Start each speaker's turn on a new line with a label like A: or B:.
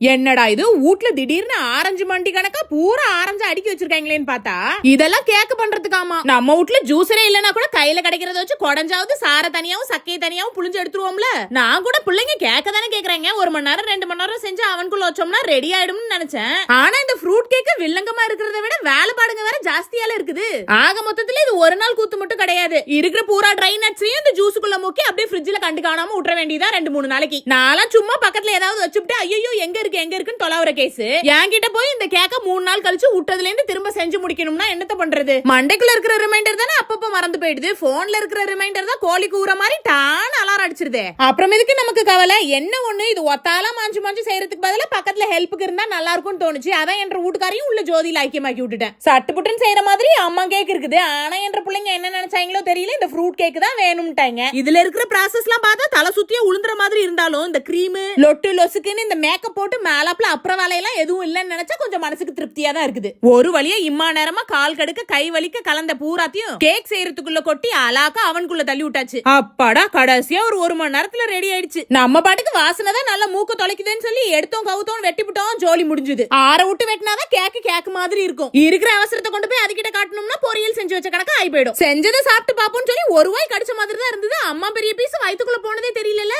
A: என்னடா இது? வீட்ல திடீர்னு ஆரஞ்சு மண்டி கணக்கா பூரா ஆரஞ்சு அடுக்கி வச்சிருக்காங்களேன்னு பார்த்தா? இதெல்லாம் கேக்கு பண்றதுக்காமா? நம்ம வீட்ல ஜூஸரே இல்லனா கூட கையில கிடைக்கிறத வச்சு குடஞ்சாவது சார தனியாவும் சக்கையை தனியாவும் புளிஞ்சு எடுத்துருவோம்ல? நான் கூட பிள்ளைங்க கேக்க தானே கேக்குறாங்க. ஒரு மணி நேரம் ரெண்டு மணி நேரம் செஞ்சு அவனுக்குள்ள வச்சோம்னா ரெடி ஆயிடும்னு நினைச்சேன். ஆனா இந்த ஃப்ரூட் கேக்கு வில்லங்கமா இருக்கிறத விட வேலைப்பாடுங்க வேற ஜாஸ்தியால இருக்குது. ஆக மொத்தத்துல இது ஒரு நாள் கூத்து மட்டும் கிடையாது. இருக்கிற பூரா ட்ரை நட்ஸையும் இந்த ஜூஸ் முக்கி அப்படியே ஃப்ரிட்ஜ்ல கண்டு காணாம விட்டுற வேண்டியதா ரெண்டு மூணு நாளைக்கு. நான்லாம் சும்மா பக்கத்துல ஏதாவது வச்சுட்டு ஐயோ எங்க இருக்கு எங்க இருக்குன்னு தொலைவுற கேஸ் என்கிட்ட போய் இந்த கேக்க மூணு நாள் கழிச்சு விட்டதுல இருந்து திரும்ப செஞ்சு முடிக்கணும்னா என்னத்த பண்றது? மண்டைக்குள்ள இருக்கிற ரிமைண்டர் தானே அப்பப்ப மறந்து போயிடுது. போன்ல இருக்கிற ரிமைண்டர் தான் கோழி கூற மாதிரி டான் அலாரம் அடிச்சிருது. அப்புறம் இதுக்கு நமக்கு கவலை? என்ன ஒண்ணு? இது ஒத்தாலா மாஞ்சு மாஞ்சு செய்யறதுக்கு பதிலா பக்கத்துல ஹெல்ப்புக்கு இருந்தா நல்லா இருக்கும்னு தோணுச்சு. அதான் என்ற வீட்டுக்காரையும் உள்ள ஜோதியில ஐக்கியமாக்கி விட்டுட்டேன். சட்டு புட்டுன்னு செய்யற மாதிரி அம்மா கேக் இருக்குது. ஆனா என்ற பிள்ளைங்க என்ன நினைச்சாங்களோ தெரியல இந்த ஃப்ரூட் கேக் தான் வேணும்ட்டாங்க. இதுல இருக்கிற ப்ராசஸ்லாம் பார்த்தா தலை சுத்தியா உளுந்துற மாதிரி இருந்தாலும் இந்த கிரீம் லொட்டு லொசுக்குன்னு இந்த மேக்கப் போட்டு மேலாப்ல அப்புறம் வேலையெல்லாம் எதுவும் இல்லைன்னு நினைச்சா கொஞ்சம் மனசுக்கு திருப்தியா தான் இருக்குது. ஒரு வழியா இம்மா நேரமா கால் கடுக்க கை வலிக்க கலந்த பூராத்தையும் கேக் செய்யறதுக்குள்ள கொட்டி அலாக்கா அவனுக்குள்ள தள்ளி விட்டாச்சு. அப்பாடா கடைசியா ஒரு ஒரு மணி நேரத்துல ரெடி ஆயிடுச்சு. நம்ம பாட்டுக்கு வாசனை தான் நல்லா மூக்க தொலைக்குதுன்னு சொல்லி எடுத்தோம் கவுத்தோம் வெட்டிவிட்டோம் ஜோலி முடிஞ்சுது. ஆற விட்டு வெட்டினாதான் கேக்கு கேக்கு மாதிரி இருக்கும். இருக்கிற அவசரத்தை கொண்டு போய் அதுகிட்ட காட்டணும்னா பொரியல் செஞ்சு வச்ச கணக்கா ஆகி போயிடும் செஞ்சதை சாப்பிட்டு பாப்போம்னு சொல்லி ஒரு வாய் கடிச்ச மாதிரி தான் இருந்தது. அம்மா பெரிய பீஸ் வயிற்றுக்குள்ள போனதே தெரியல